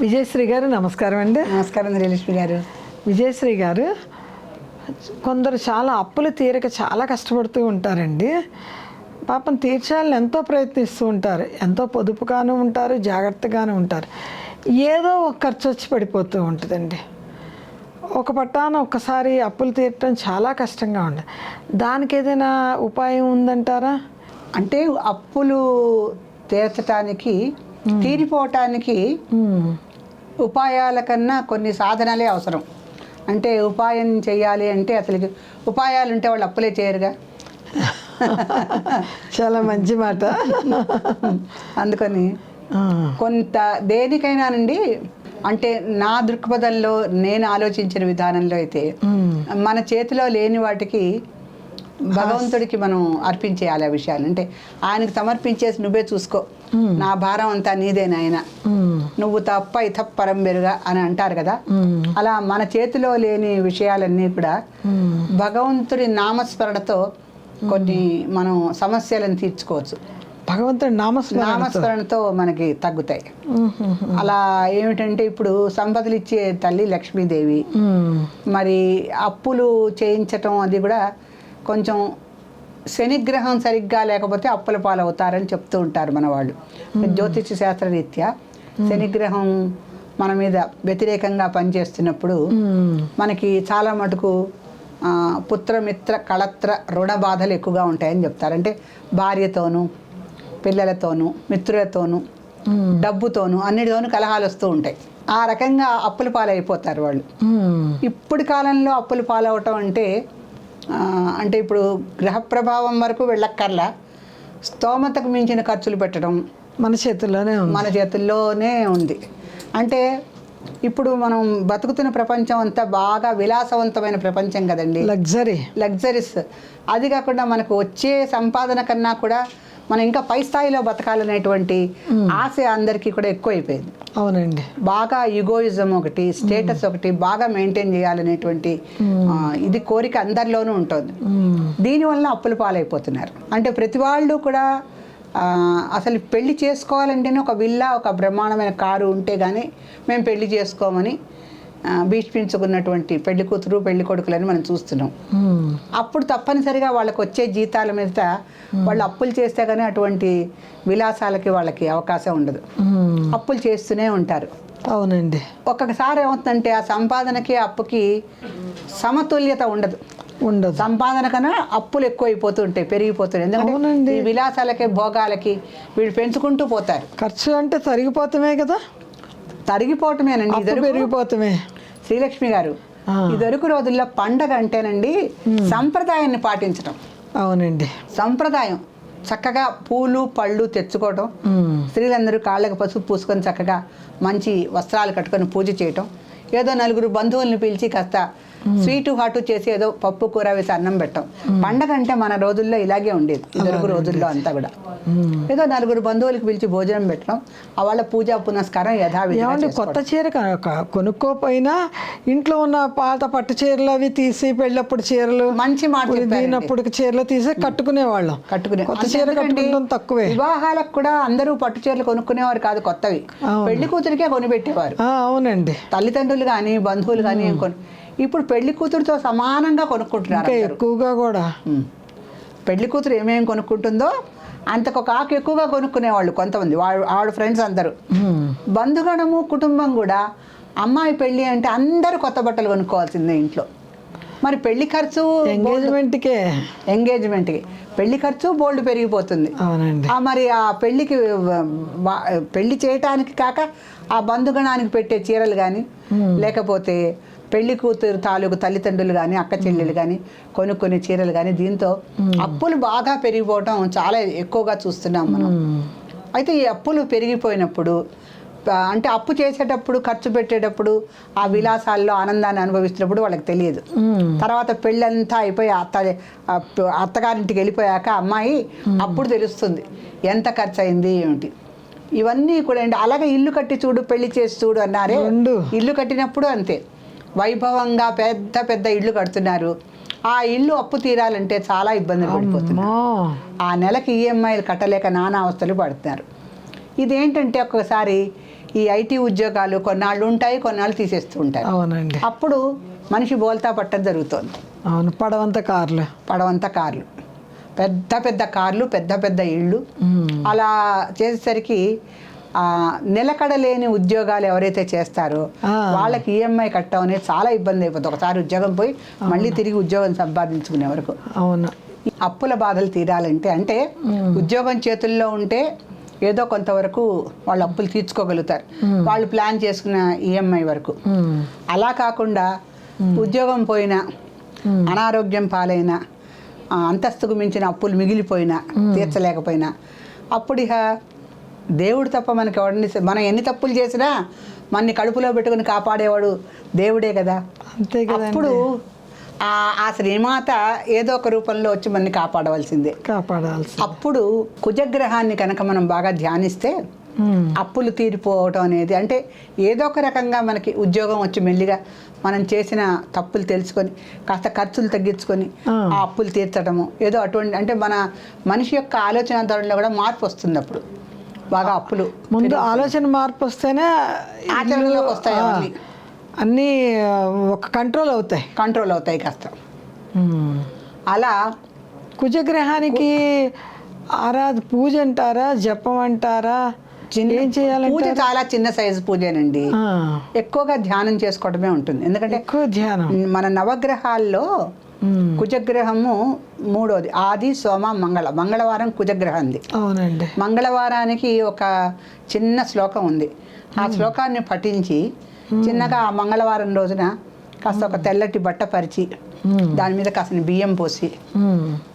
విజయశ్రీ గారు నమస్కారం అండి. నమస్కారం శ్రీలక్ష్మి గారు. విజయశ్రీ గారు కొందరు చాలా అప్పులు తీరక చాలా కష్టపడుతూ ఉంటారండి. పాపం తీర్చాలని ఎంతో ప్రయత్నిస్తూ ఉంటారు. ఎంతో పొదుపుగాను ఉంటారు జాగ్రత్తగాను ఉంటారు. ఏదో ఒక ఖర్చు వచ్చి పడిపోతూ ఉంటుందండి. ఒక పట్టాన ఒక్కసారి అప్పులు తీర్చడం చాలా కష్టంగా ఉంది దానికి ఏదైనా ఉపాయం ఉందంటారా? అంటే అప్పులు తీర్చటానికి తీరిపోవటానికి. ఉపాయాల కన్నా కొన్ని సాధనాలే అవసరం అంటే ఉపాయం చేయాలి అంటే అసలు ఉపాయాలు ఉంటే వాళ్ళు అప్పులే చేయరుగా చాలా మంచి మాట అందుకని. కొంత దేనికైనానండి అంటే నా దృక్పథంలో నేను ఆలోచించిన విధానంలో అయితే. మన చేతిలో లేని వాటికి భగవంతుడికి మనం అర్పించేయాలి ఆ విషయాలు. అంటే ఆయనకు సమర్పించేసి నువ్వే చూసుకో. నా భారం అంతా నీదే నాయన. నువ్వు తప్ప ఇతప్ప పరం బెరుగా అని అంటారు కదా. అలా మన చేతిలో లేని విషయాలన్నీ కూడా. భగవంతుడి నామస్మరణతో కొన్ని మనం సమస్యలను తీర్చుకోవచ్చు. భగవంతుడి నామస్మరణ నామస్మరణతో మనకి తగ్గుతాయి. అలా ఏమిటంటే ఇప్పుడు సంపదలు ఇచ్చే తల్లి లక్ష్మీదేవి. మరి అప్పులు చేయించటం అది కూడా కొంచెం శనిగ్రహం సరిగ్గా లేకపోతే అప్పుల పాలవుతారని చెప్తూ ఉంటారు మన వాళ్ళు జ్యోతిష శాస్త్ర రీత్యా శనిగ్రహం మన మీద వ్యతిరేకంగా పనిచేస్తున్నప్పుడు మనకి చాలా మటుకు పుత్రమిత్ర కళత్ర రుణ బాధలు ఎక్కువగా ఉంటాయని చెప్తారు. అంటే భార్యతోనూ పిల్లలతోనూ మిత్రులతోనూ డబ్బుతోనూ అన్నిటితోనూ కలహాలు వస్తూ ఉంటాయి. ఆ రకంగా అప్పుల పాలైపోతారు వాళ్ళు. ఇప్పుడు కాలంలో అప్పుల పాలవటం అంటే అంటే ఇప్పుడు గ్రహ ప్రభావం వరకు వెళ్ళక్కర్లా. స్తోమతకు మించిన ఖర్చులు పెట్టడం మన చేతుల్లోనే మన చేతుల్లోనే ఉంది. అంటే ఇప్పుడు మనం బతుకుతున్న ప్రపంచం అంతా బాగా విలాసవంతమైన ప్రపంచం కదండి. లగ్జరీ లగ్జరీస్ అది కాకుండా మనకు వచ్చే సంపాదన కన్నా కూడా మనం ఇంకా పై స్థాయిలో బతకాలనేటువంటి ఆశ అందరికీ కూడా ఎక్కువైపోయింది. అవునండి. బాగా యుగోయిజం ఒకటి స్టేటస్ ఒకటి బాగా మెయింటైన్ చేయాలనేటువంటి ఇది కోరిక అందరిలోనూ ఉంటుంది. దీనివల్ల అప్పుల పాలైపోతున్నారు. అంటే ప్రతి వాళ్ళు కూడా అసలు పెళ్ళి చేసుకోవాలంటేనే ఒక విల్లా ఒక బ్రహ్మాండమైన కారు ఉంటే కానీ మేము పెళ్ళి చేసుకోమని భీష్మించుకున్నటువంటి పెళ్ళి కూతురు పెళ్ళి కొడుకులని మనం చూస్తున్నాం. అప్పుడు తప్పనిసరిగా వాళ్ళకి వచ్చే జీతాల మీద వాళ్ళు అప్పులు చేస్తే కానీ అటువంటి విలాసాలకి వాళ్ళకి అవకాశం ఉండదు. అప్పులు చేస్తూనే ఉంటారు. అవునండి. ఒక్కొక్కసారి ఏమవుతుందంటే ఆ సంపాదనకి అప్పుకి సమతుల్యత ఉండదు. ఉండదు. సంపాదన కన్నా అప్పులు ఎక్కువైపోతూ ఉంటాయి పెరిగిపోతున్నాయి ఎందుకంటే విలాసాలకి భోగాలకి వీళ్ళు పెంచుకుంటూ పోతారు. ఖర్చు అంటే తరిగిపోతామే కదా? తరిగిపోవటమేనండి. ఇదొరకు పెరిగిపోతామే. శ్రీలక్ష్మి గారు. ఆ. ఇదొరకు రోజుల్లో పండగ అంటేనండి సంప్రదాయాన్ని పాటించడం అవునండి. సంప్రదాయం. చక్కగా పూలు పళ్ళు తెచ్చుకోవటం. స్త్రీలందరూ కాళ్ళకు పసుపు పూసుకొని చక్కగా మంచి వస్త్రాలు కట్టుకొని పూజ చేయటం. ఏదో నలుగురు బంధువుల్ని పిలిచి కాస్త స్వీటు హాటు చేసి ఏదో పప్పు కూర వేసి అన్నం పెట్టం. పండగ అంటే మన రోజుల్లో ఇలాగే ఉండేది. ఇదివరకు రోజుల్లో అంతా కూడా. ఏదో నలుగురు బంధువులకు పిలిచి భోజనం పెట్టడం ఆ వాళ్ళ పూజా పునస్కారం చేసుకోవడం. కొత్త చీర కొనుక్కోపోయినా ఇంట్లో ఉన్న పాత పట్టు చీరలు అవి తీసి పెళ్ళప్పుడు చీరలు మంచి మాట చెప్పారండి. దీనప్పుడు చీరలు తీసి కట్టుకునే వాళ్ళం కట్టుకునే కొత్త చీర? కట్టుకుంటాం తక్కువే. వివాహాలకు కూడా అందరూ పట్టు చీరలు కొనుక్కునేవారు కాదు కొత్తవి. పెళ్ళి కూతురికే కొనిపెట్టేవారు. అవునండి. తల్లిదండ్రులు కానీ బంధువులు కొను ఇప్పుడు పెళ్ళి కూతురుతో సమానంగా కొనుక్కుంటున్నారు. ఎక్కువగా కూడా. పెళ్ళి కూతురు ఏమేమి కొనుక్కుంటుందో అంతకు ఒక ఆకు ఎక్కువగా కొనుక్కునేవాళ్ళు కొంతమంది వాడు ఆవిడ ఫ్రెండ్స్ అందరూ. బంధుగణము కుటుంబం కూడా అమ్మాయి పెళ్ళి అంటే అందరూ కొత్త బట్టలు కొనుక్కోవాల్సిందే ఇంట్లో. మరి పెళ్ళి ఖర్చు ఎంగేజ్మెంట్కే ఎంగేజ్మెంట్కి పెళ్ళి ఖర్చు బోల్డ్ పెరిగిపోతుంది. మరి ఆ వా- పెళ్ళి చేయటానికి కాక ఆ బంధుగణానికి పెట్టే చీరలు కానీ లేకపోతే పెళ్ళి కూతురు తాలూకు తల్లిదండ్రులు కానీ అక్క చెల్లెలు కానీ కొనుక్కునే చీరలు కానీ దీంతో అప్పులు బాగా పెరిగిపోవటం చాలా ఎక్కువగా చూస్తున్నాం మనం. అయితే ఈ అప్పులు పెరిగిపోయినప్పుడు అంటే అప్పు చేసేటప్పుడు ఖర్చు పెట్టేటప్పుడు ఆ విలాసాల్లో ఆనందాన్ని అనుభవిస్తున్నప్పుడు వాళ్ళకి తెలియదు. తర్వాత పెళ్ళంతా అయిపోయి అత్త అత్తగారింటికి వెళ్ళిపోయాక అమ్మాయి అప్పుడు తెలుస్తుంది ఎంత ఖర్చు అయింది ఏమిటి? ఇవన్నీ కూడా అండి. అలాగే ఇల్లు కట్టి చూడు పెళ్ళి చేసి చూడు అన్నారే. ఇల్లు కట్టినప్పుడు అంతే. వైభవంగా పెద్ద పెద్ద ఇల్లు కడుతున్నారు. ఆ ఇల్లు అప్పు తీరాలంటే చాలా ఇబ్బందులు పడిపోతున్నారు. ఆ నెలకి ఈఎంఐలు కట్టలేక నానా అవస్థలు పడుతున్నారు. ఇదేంటంటే ఒక్కొక్కసారి ఈ ఐటీ ఉద్యోగాలు కొన్నాళ్ళు ఉంటాయి కొన్నాళ్ళు తీసేస్తూ ఉంటారు అవునండి. అప్పుడు మనిషి బోల్తా పట్టడం జరుగుతుంది. అవును పడవంత కార్లు. పడవంత కార్లు. పెద్ద పెద్ద కార్లు పెద్ద పెద్ద ఇళ్ళు. అలా చేసేసరికి నిలకడలేని ఉద్యోగాలు ఎవరైతే చేస్తారో. వాళ్ళకి ఈఎంఐ కట్టడం అనేది చాలా ఇబ్బంది అయిపోతుంది. ఒకసారి ఉద్యోగం పోయి మళ్ళీ తిరిగి ఉద్యోగం సంపాదించుకునే వరకు. అవును. అప్పుల బాధలు తీరాలంటే అంటే ఉద్యోగం చేతుల్లో ఉంటే ఏదో కొంతవరకు వాళ్ళు అప్పులు తీర్చుకోగలుగుతారు. వాళ్ళు ప్లాన్ చేసుకున్న ఈఎంఐ వరకు. ఉమ్. అలా కాకుండా ఉద్యోగం పోయినా అనారోగ్యం పాలైన అంతస్తుకు మించిన అప్పులు మిగిలిపోయినా తీర్చలేకపోయినా అప్పుడు ఇక దేవుడు తప్ప మనకి ఎవరిని మనం ఎన్ని తప్పులు చేసినా మనని కడుపులో పెట్టుకుని కాపాడేవాడు దేవుడే కదా. అంతే అప్పుడు ఆ శ్రీమాత ఏదో ఒక రూపంలో వచ్చి మనని కాపాడవలసిందే. కాపాడాల్సి అప్పుడు కుజగ్రహాన్ని కనుక మనం బాగా ధ్యానిస్తే. అప్పులు తీరిపోవటం అనేది అంటే ఏదో ఒక రకంగా మనకి ఉద్యోగం వచ్చి మెల్లిగా మనం చేసిన తప్పులు తెలుసుకొని కాస్త ఖర్చులు తగ్గించుకొని ఆ. ఆ అప్పులు తీర్చడము ఏదో అటువంటి అంటే మన మనిషి యొక్క ఆలోచన ధోరణిలో కూడా మార్పు వస్తుంది అప్పుడు. బాగా అప్పులు. ముందు ఆలోచన మార్పు వస్తేనే ఆచరణలోకి వస్తాయి అవన్నీ. అన్నీ ఆ, ఒక కంట్రోల్ అవుతాయి. కంట్రోల్ అవుతాయి కాస్త. అలా కుజగ్రహానికి ఆరాధ పూజ అంటారా జపం అంటారా ఏం పూజ చాలా చిన్న సైజు పూజేనండి. ఎక్కువగా ధ్యానం చేసుకోవడమే ఉంటుంది. ఎందుకంటే ఎక్కువ ధ్యానం. మన నవగ్రహాల్లో. కుజగ్రహము మూడోది. ఆది సోమ మంగళ. మంగళవారం కుజగ్రహంది. అవునండి. మంగళవారానికి ఒక చిన్న శ్లోకం ఉంది. ఆ శ్లోకాన్ని పఠించి చిన్నగా ఆ మంగళవారం రోజున కాస్త ఒక తెల్లటి బట్ట పరిచి. దాని మీద కాస్త బియ్యం పోసి.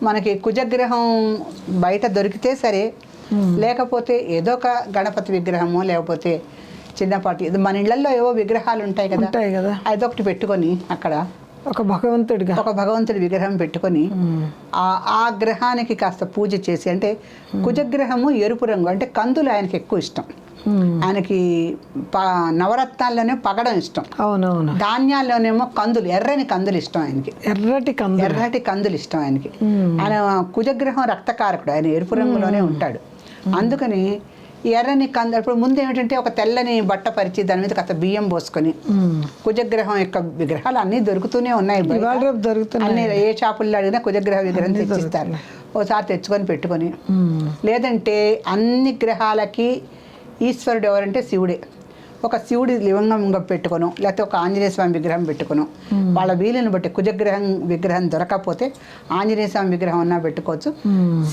మనకి కుజగ్రహం బయట దొరికితే సరే లేకపోతే ఏదో ఒక గణపతి విగ్రహమో లేకపోతే చిన్నపాటి ఇది మన ఇళ్ళలో ఏవో విగ్రహాలు ఉంటాయి కదా. అదొకటి పెట్టుకొని అక్కడ ఒక భగవంతుడిగా. ఒక భగవంతుడి విగ్రహం పెట్టుకొని. ఆ ఆ గ్రహానికి కాస్త పూజ చేసి అంటే కుజగ్రహము ఎరుపు రంగు అంటే కందులు ఆయనకి ఎక్కువ ఇష్టం. ఆయనకి ప నవరత్నాల్లోనే పగడం ఇష్టం. అవునవును. ధాన్యాల్లోనేమో కందులు ఎర్రని కందులు ఇష్టం ఆయనకి. ఎర్రటి కందు ఎర్రటి కందులు ఇష్టం ఆయనకి. ఆయన కుజగ్రహం రక్తకారకుడు ఆయన ఎరుపు రంగులోనే ఉంటాడు. అందుకని ఎర్రని కందు ఇప్పుడు ముందు ఏమిటంటే ఒక తెల్లని బట్ట పరిచి దాని మీద కాస్త బియ్యం పోసుకొని. కుజగ్రహం యొక్క విగ్రహాలు అన్నీ దొరుకుతూనే ఉన్నాయి దొరుకుతున్నాయి. ఏ షాపుల్లో అడిగినా కుజగ్రహ విగ్రహం తెచ్చిస్తారు. ఓసారి తెచ్చుకొని పెట్టుకొని. లేదంటే అన్ని గ్రహాలకి ఈశ్వరుడు ఎవరంటే శివుడే. ఒక శివుడి లింగంగా పెట్టుకోను లేకపోతే ఒక ఆంజనేయ స్వామి విగ్రహం పెట్టుకోను. వాళ్ళ వీలుని బట్టి కుజగ్రహం విగ్రహం దొరకకపోతే ఆంజనేయ స్వామి విగ్రహం అన్నా పెట్టుకోవచ్చు.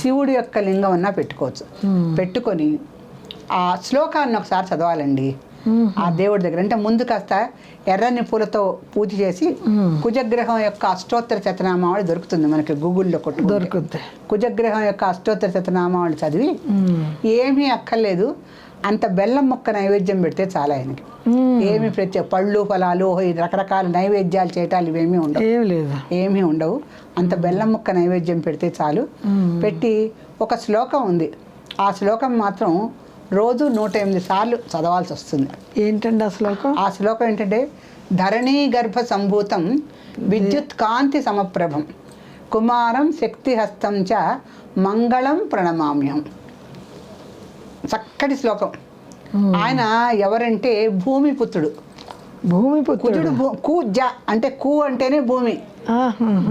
శివుడి యొక్క లింగం అన్నా పెట్టుకోవచ్చు. పెట్టుకొని ఆ శ్లోకాన్ని ఒకసారి చదవాలండి. ఆ దేవుడి దగ్గర. అంటే ముందు కాస్త ఎర్రని పూలతో పూజ చేసి. కుజగ్రహం యొక్క అష్టోత్తర శతనామావళి దొరుకుతుంది మనకి గూగుల్లో కొట్టు దొరుకుద్ది. కుజగ్రహం యొక్క అష్టోత్తర శతనామావళి చదివి. ఏమీ అక్కర్లేదు. అంత బెల్లం ముక్క నైవేద్యం పెడితే చాలా ఆయనకి. ఏమి ప్రత్యేక పళ్ళు ఫలాలు ఈ రకరకాల నైవేద్యాలు చేయటాలు ఇవేమీ ఉండవు. లేదు. ఏమీ ఉండవు. అంత బెల్లం ముక్క నైవేద్యం పెడితే చాలు. పెట్టి ఒక శ్లోకం ఉంది. ఆ శ్లోకం మాత్రం రోజు నూట ఎనిమిది సార్లు చదవాల్సి వస్తుంది. ఏంటండి ఆ శ్లోకం? ఆ శ్లోకం ఏంటంటే ధరణీ గర్భ సంభూతం విద్యుత్ కాంతి సమప్రభం కుమారం శక్తిహస్తం చ మంగళం ప్రణమామ్యం చక్కటి శ్లోకం. ఆయన ఎవరంటే భూమి పుత్రుడు. భూమి పుత్రుడు? కుజుడు భూ- కు జ అంటే కు అంటేనే భూమి.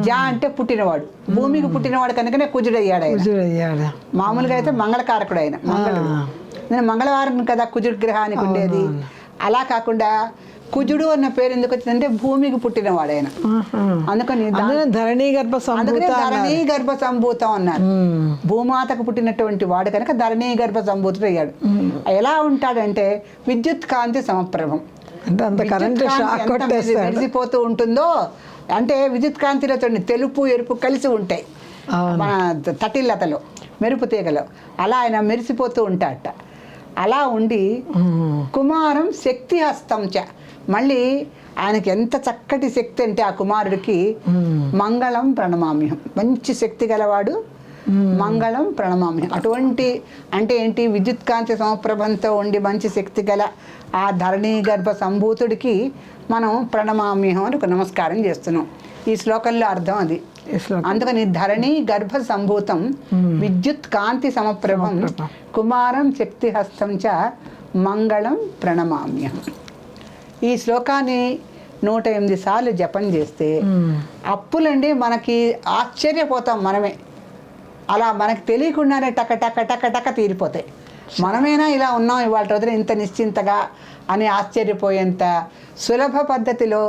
జ అంటే పుట్టినవాడు. భూమికి పుట్టినవాడు కనుకనే కుజుడు అయ్యాడు ఆయన మామూలుగా అయితే మంగళకారకుడు ఆయన. మంగళుడు. నేను మంగళవారం కదా కుజుడు గ్రహానికి ఉండేది అలా కాకుండా కుజుడు అన్న పేరు ఎందుకు వచ్చిందంటే భూమికి పుట్టినవాడు ఆయన ఆహా. అందుకని ధరణి గర్భ అందుకనే ధరణీ గర్భ సంభూతం అన్నారు. భూమాతకు పుట్టినటువంటి వాడు కనుక ధరణీ గర్భ సంభూతుడు అయ్యాడు. ఎలా ఉంటాడంటే విద్యుత్ కాంతి సమప్రభం. మెరిసిపోతూ ఉంటుందో అంటే విద్యుత్ కాంతిలో చూడండి తెలుపు ఎరుపు కలిసి ఉంటాయి. మన తటిల్లతలో మెరుపు తీగలో. అలా ఆయన మెరిసిపోతూ ఉంటాడట. అలా ఉండి కుమారం శక్తి హస్తం చ. మళ్ళీ ఆయనకి ఎంత చక్కటి శక్తి అంటే ఆ కుమారుడికి మంగళం ప్రణమామ్యం మంచి శక్తి గలవాడు మంగళం ప్రణమామ్యం అటువంటి అంటే ఏంటి? విద్యుత్ కాంతి సమప్రభంతో ఉండి మంచి శక్తి గల ఆ ధరణీ గర్భ సంభూతుడికి మనం ప్రణమామ్యం అని ఒక నమస్కారం చేస్తున్నాం. ఈ శ్లోకంలో అర్థం అది. అందుకని ధరణి గర్భ సంభూతం విద్యుత్ కాంతి సమప్రభం కుమారం శక్తి హస్తం చ మంగళం ప్రణమామ్యం ఈ శ్లోకాన్ని నూట ఎనిమిది సార్లు జపం చేస్తే. అప్పులండి మనకి ఆశ్చర్యపోతాం మనమే. అలా మనకి తెలియకుండానే టక టక టక టక తీరిపోతాయి. మనమేనా ఇలా ఉన్నాం ఇవాళ రోజున ఇంత నిశ్చింతగా అని ఆశ్చర్యపోయేంత సులభ పద్ధతిలో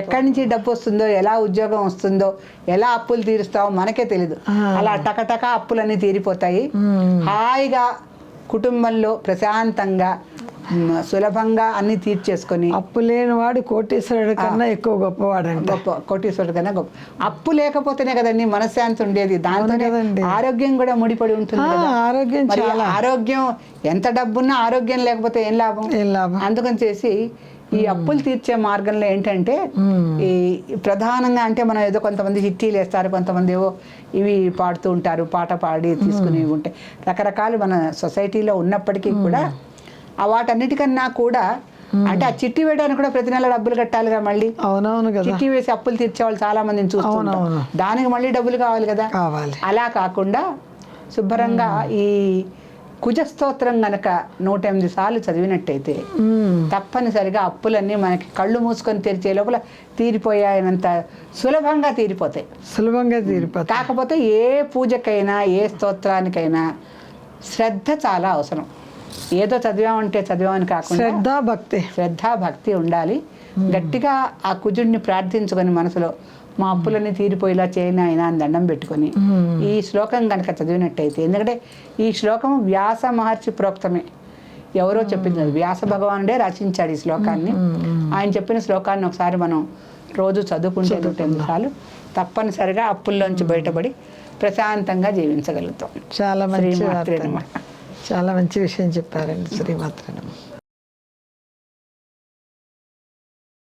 ఎక్కడి నుంచి డబ్బు వస్తుందో ఎలా ఉద్యోగం వస్తుందో ఎలా అప్పులు తీరుస్తావో మనకే తెలీదు. అలా టక టక అప్పులన్నీ తీరిపోతాయి. హాయిగా కుటుంబంలో ప్రశాంతంగా సులభంగా అన్ని తీర్చేసుకొని అప్పు లేని వాడు కోటేశ్వరుడు కన్నా ఎక్కువ గొప్పవాడంట. గొప్ప కోటీశ్వరుడు కన్నా గొప్ప. అప్పు లేకపోతేనే కదండి మనశ్శాంతి ఉండేది. దాంతోనే. ఆరోగ్యం కూడా ముడిపడి ఉంటుంది ఆరోగ్యం ఆరోగ్యం ఎంత డబ్బున్నా ఆరోగ్యం లేకపోతే ఏం లాభం? ఏం లాభం? అందుకని చేసి ఈ అప్పులు తీర్చే మార్గంలో ఏంటంటే. ఈ ప్రధానంగా అంటే మనం ఏదో కొంతమంది చిట్టీలు వేస్తారు కొంతమంది ఏవో ఇవి పాడుతూ ఉంటారు పాట పాడి తీసుకుని ఉంటాయి రకరకాలు మన సొసైటీలో ఉన్నప్పటికీ కూడా వాటన్నిటికన్నా కూడా అంటే ఆ చిట్టి వేయడానికి కూడా ప్రతి నెల డబ్బులు కట్టాలిగా మళ్ళీ. అవునవును కదా. చిట్టి వేసి అప్పులు తీర్చే వాళ్ళు చాలా మందిని. దానికి మళ్ళీ డబ్బులు కావాలి కదా. అలా కాకుండా శుభ్రంగా ఈ కుజ స్తోత్రం గనక నూట ఎనిమిది సార్లు చదివినట్టయితే. తప్పనిసరిగా అప్పులన్నీ మనకి కళ్ళు మూసుకొని తెరిచే లోపల తీరిపోయాయనంత సులభంగా తీరిపోతాయి. సులభంగా తీరిపోతుంది కాకపోతే ఏ పూజకైనా ఏ స్తోత్రానికైనా శ్రద్ధ చాలా అవసరం. ఏదో చదివామంటే చదివామని కాకుండా శ్రద్ధ భక్తి. శ్రద్ధ భక్తి ఉండాలి. గట్టిగా ఆ కుజుడిని ప్రార్థించుకొని మనసులో మా అప్పులన్నీ తీరిపోయేలా చేయని ఆయన అని దండం పెట్టుకొని ఈ శ్లోకం కనుక చదివినట్టయితే ఎందుకంటే ఈ శ్లోకం వ్యాస మహర్షి ప్రోక్తమే. ఎవరో చెప్పింది. వ్యాస భగవానుడే రచించాడు ఈ శ్లోకాన్ని. ఆయన చెప్పిన శ్లోకాన్ని ఒకసారి మనం రోజు చదువుకుంటే ఎనిమిది సార్లు తప్పనిసరిగా అప్పుల్లోంచి బయటపడి ప్రశాంతంగా జీవించగలుగుతాం. చాలా మంచి. చాలా మంచి విషయం చెప్పారండి శ్రీమాత్రనమ్మ